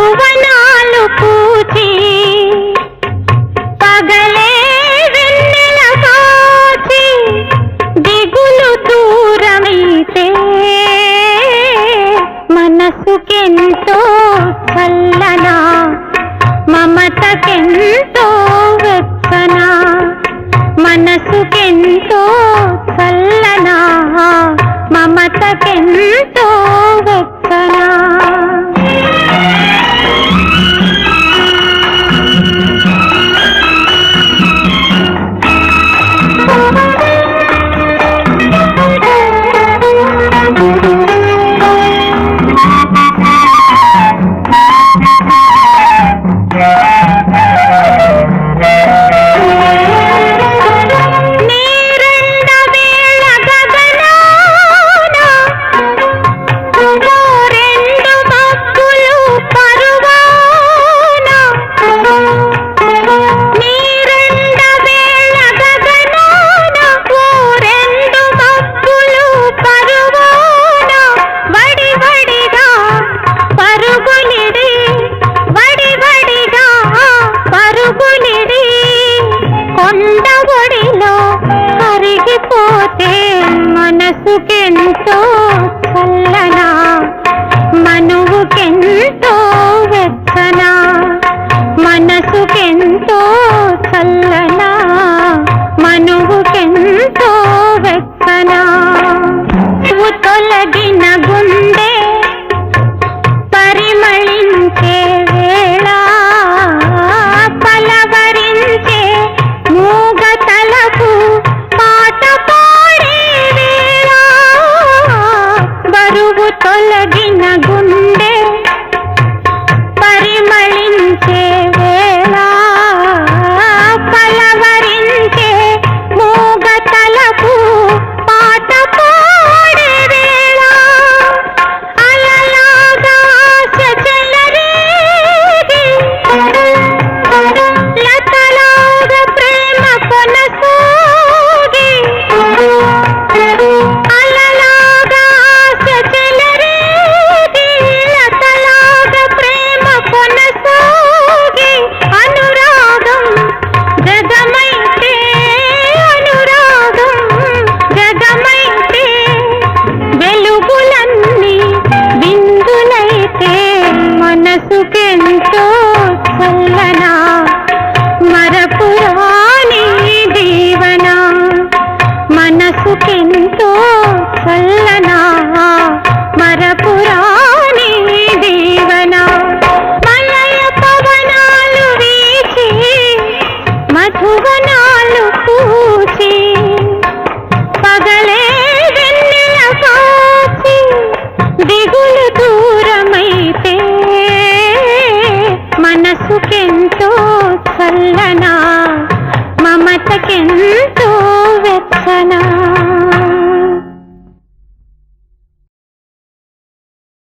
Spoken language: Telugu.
భువనాలు పూచి పగలే వెన్నెల కాచి దిగులు దూరమైతే మనసుకెంతో చల్లనా మమతకెంతో వెచ్చనా మనసుకెంతో చల్లనా మమతకెంతో వెచ్చ క్షణంతో వెచ్చనా